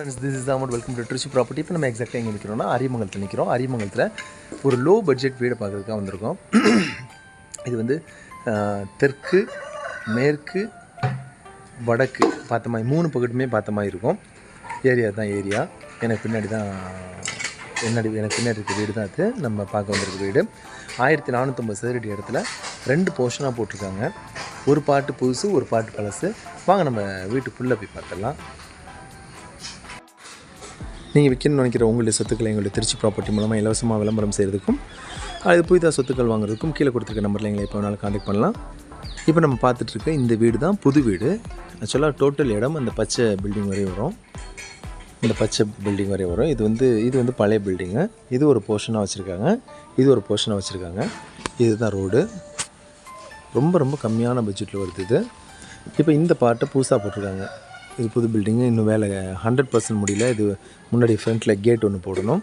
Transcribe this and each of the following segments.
Friends this is amount welcome to Trichy property இப்போ நம்ம எக்ஸாக்டாக எங்கே நிற்கிறோம்னா அரியமங்கலத்தில் நிற்கிறோம் அரியமங்கலத்தில் ஒரு லோ பட்ஜெட் வீடு பார்க்குறதுக்காக வந்திருக்கோம். இது வந்து தெற்கு மேற்கு வடக்கு பார்த்த மாதிரி மூணு பக்கத்துமே பார்த்த மாதிரி இருக்கும். ஏரியா தான் ஏரியா எனக்கு பின்னாடி தான் என்னடி எனக்கு பின்னாடி இருக்க வீடு தான் அது. நம்ம பார்க்க வந்திருக்க வீடு. ஆயிரத்தி நானூற்றம்பது சதுரடி இடத்துல ரெண்டு போர்ஷனாக போட்டிருக்காங்க. ஒரு பாட்டு புதுசு ஒரு பாட்டு பழசு. வாங்க நம்ம வீட்டுக்குள்ளே போய் பார்த்துடலாம். நீங்கள் விற்கணும்னு நினைக்கிற உங்களுடைய சொத்துக்களை எங்களுடைய திருச்சி ப்ராப்பர்ட்டி மூலமாக இலவசமாக விளம்பரம் செய்கிறதுக்கும் அது புதிதாக சொத்துக்கள் வாங்குறதுக்கும் கீழே கொடுத்துருக்க நம்பரில் எங்களை எப்போ வேணாலும் காண்டாக்ட் பண்ணலாம். இப்போ நம்ம பார்த்துட்ருக்க இந்த வீடு தான் புது வீடு. ஆக்சுவலாக டோட்டல் இடம் அந்த பச்சை பில்டிங் வரை வரும். இந்த பச்சை பில்டிங் வரை வரும். இது வந்து இது வந்து பழைய பில்டிங்கு இது ஒரு போர்ஷனாக வச்சுருக்காங்க. இது ஒரு போர்ஷனாக வச்சுருக்காங்க. இதுதான் ரோடு ரொம்ப ரொம்ப கம்மியான பட்ஜெட்டில் வருது இது. இப்போ இந்த பார்ட்டை புதுசாக போட்டிருக்காங்க. இது புது பில்டிங்கு இன்னும் வேலை ஹண்ட்ரட் பர்சன்ட் முடியல. இது முன்னாடி ஃப்ரண்ட்டில் கேட் ஒன்று போடணும்.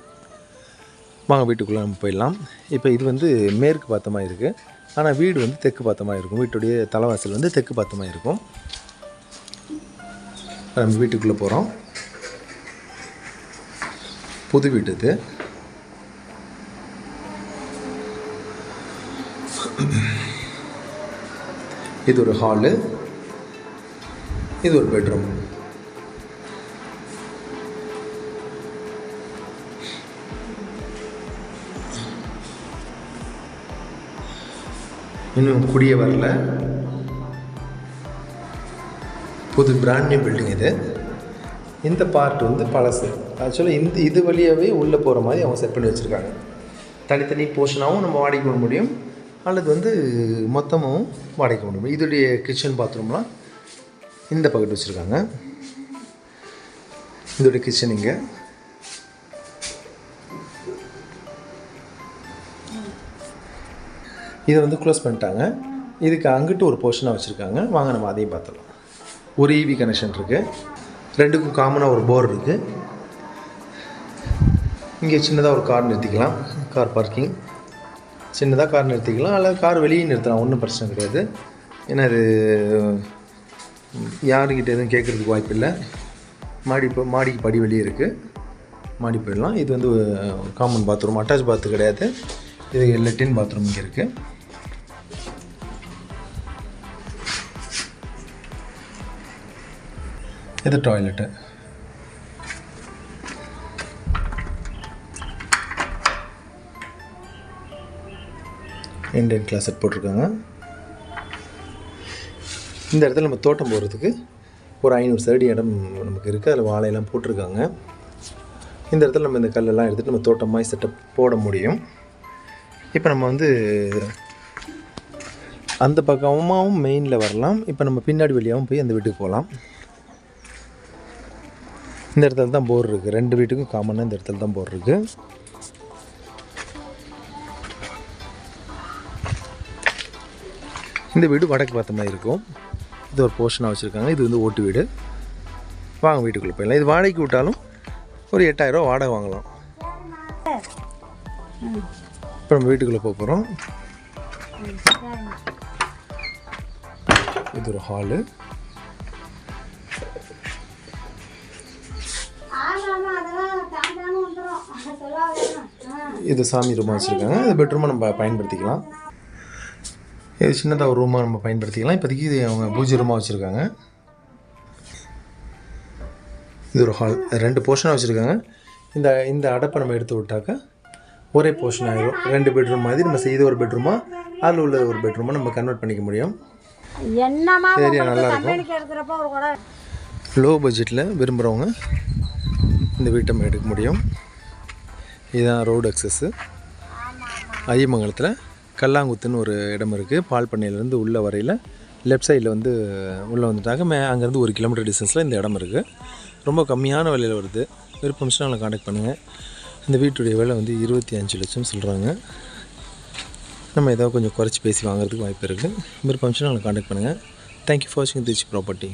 வாங்க வீட்டுக்குள்ளே நம்ம போயிடலாம். இப்போ இது வந்து மேற்கு பார்த்த இருக்குது ஆனால் வீடு வந்து தெற்கு பார்த்த மாதிரி இருக்கும். வீட்டுடைய தலைவாசல் வந்து தெற்கு பார்த்த மாதிரி இருக்கும் நம்ம வீட்டுக்குள்ளே போகிறோம் புது வீடு இது. இது ஒரு ஹாலு இது ஒரு பெட்ரூம் இன்னும் குடிய வரல. புது பிராண்ட் நியூ பில்டிங் இது. இந்த பார்ட் வந்து பழசு. ஆக்சுவலாக இந்த இது வழியாகவே உள்ளே போகிற மாதிரி அவங்க செட் பண்ணி வச்சுருக்காங்க. தனித்தனி போர்ஷனாகவும் நம்ம வாடகைக்கு விட முடியும். அல்லது வந்து மொத்தமாகவும் வாடகைக்கு விட முடியும். இதோடைய கிச்சன் பாத்ரூம்லாம் இந்த பக்கெட் வச்சுருக்காங்க. இதோடைய கிச்சன் இங்கே. இதை வந்து க்ளோஸ் பண்ணிட்டாங்க. இதுக்கு அங்கிட்டு ஒரு போர்ஷனாக வச்சுருக்காங்க. வாங்க நம்ம அதையும் பார்த்துடலாம். ஒரு இவி கனெக்ஷன் இருக்குது ரெண்டுக்கும் காமனாக ஒரு போர் இருக்குது இங்கே சின்னதாக ஒரு கார் நிறுத்திக்கலாம். கார் பார்க்கிங் சின்னதாக கார் நிறுத்திக்கலாம். அல்லது கார் வெளியே நிறுத்தலாம். ஒன்றும் பிரச்சனை கிடையாது. ஏன்னா இது யாருக்கிட்ட எதுவும் கேட்குறதுக்கு வாய்ப்பு இல்லை. மாடி இப்போ மாடிக்கு படி வெளியே இருக்குது மாடி போயிடலாம். இது வந்து காமன் பாத்ரூம் அட்டாச் பாத்ரூம் கிடையாது. இது லெட்டின் பாத்ரூம் இங்கே இருக்குது இது டாய்லெட்டு இண்டியன் கிளாஸட் போட்டிருக்காங்க இந்த இடத்துல நம்ம தோட்டம் போகிறதுக்கு ஒரு ஐநூறு சரடி இடம் நமக்கு இருக்குது அதில் வாழையெல்லாம் போட்டிருக்காங்க இந்த இடத்துல நம்ம இந்த கல்லெல்லாம் எடுத்துகிட்டு நம்ம தோட்டம் மாதிரி செட்டப் போட முடியும் இப்போ நம்ம வந்து அந்த பக்கமாகவும் மெயினில் வரலாம் இப்போ நம்ம பின்னாடி வழியாகவும் போய் அந்த வீட்டுக்கு போகலாம் இந்த இடத்துல தான் போர் இருக்குது ரெண்டு வீட்டுக்கும் காமனாக இந்த இடத்துல தான் போர் இருக்குது இந்த வீடு வடக்கு பார்த்த மாதிரி இருக்கும். இது ஒரு போர்ஷனாக வச்சுருக்காங்க. இது வந்து ஓட்டு வீடு. வாங்க வீட்டுக்குள்ளே போயிடலாம். இது வாடகைக்கு விட்டாலும் ஒரு எட்டாயிரரூவா வாடகை வாங்கலாம். இப்போ நம்ம வீட்டுக்குள்ளே போக போகிறோம் இது ஒரு ஹாலு இது சாமி ரூமாக வச்சுருக்காங்க. இது பெட்ரூமாக நம்ம பயன்படுத்திக்கலாம். இது சின்னதாக ஒரு ரூமாக நம்ம பயன்படுத்திக்கலாம். இப்போதைக்கு இது அவங்க பூஜை ரூமாக வச்சுருக்காங்க. இது ஒரு ஹால் ரெண்டு போர்ஷனாக வச்சுருக்காங்க. இந்த இந்த அடப்பை நம்ம எடுத்து விட்டாக்கா ஒரே போர்ஷன் ஆயிரும். ரெண்டு பெட்ரூம் மாதிரி நம்ம செய்த ஒரு பெட்ரூமாக அதில் உள்ள ஒரு பெட்ரூமாக நம்ம கன்வெர்ட் பண்ணிக்க முடியும். ஏரியா நல்லா இருக்கும் கம்பெனிக்கு எடுக்கிறப்ப ஒரு கூட லோ பட்ஜெட்டில் விரும்புகிறவங்க இந்த வீட்டை நம்ம எடுக்க முடியும். இதுதான் ரோடு அக்சஸ்ஸு ஐயமங்கலத்தில் கல்லாங்குத்துன்னு ஒரு இடம் இருக்குது பால் பண்ணையிலேருந்து உள்ள வரையில் லெஃப்ட் சைடில் வந்து உள்ளே வந்துட்டாங்க. மே அங்கேருந்து ஒரு கிலோமீட்டர் டிஸ்டன்ஸில் இந்த இடம் இருக்குது ரொம்ப கம்மியான விலையில் வருது. விருப்பம் அவங்களை காண்டாக்ட் பண்ணுங்கள் இந்த வீட்டுடைய விலை வந்து இருபத்தி அஞ்சு லட்சம் சொல்கிறாங்க நம்ம ஏதோ கொஞ்சம் குறைச்சி பேசி வாங்குறதுக்கு வாய்ப்பு இருக்குது விருப்பம் அவங்களை காண்டாக்ட் பண்ணுங்கள் தேங்க்யூ ஃபார் வாட்சிங் திருச்சி ப்ராப்பர்ட்டி